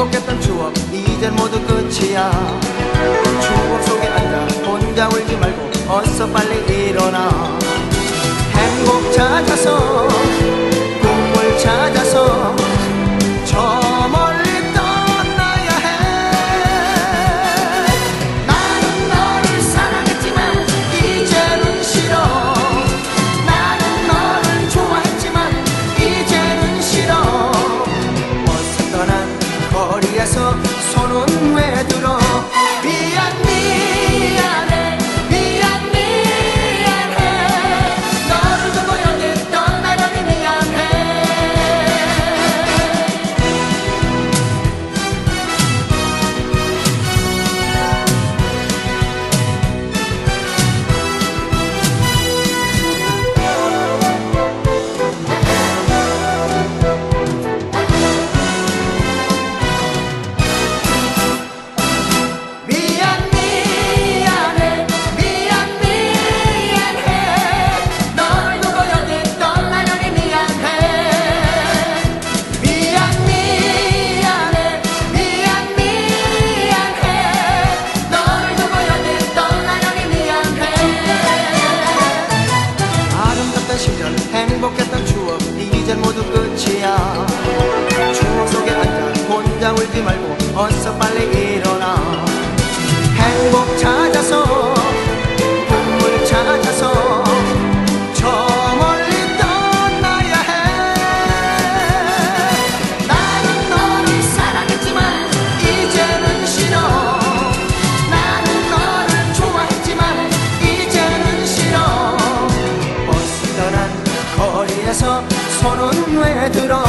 행복했던 추억 이젠 모두 끝이야. 추억 속에 앉아 혼자 울지 말고 어서 빨리 일어나. 행복 찾아서 이젠 모두 끝이야. 추억 속에 앉아 혼자 울지 말고. 손은 왜 들어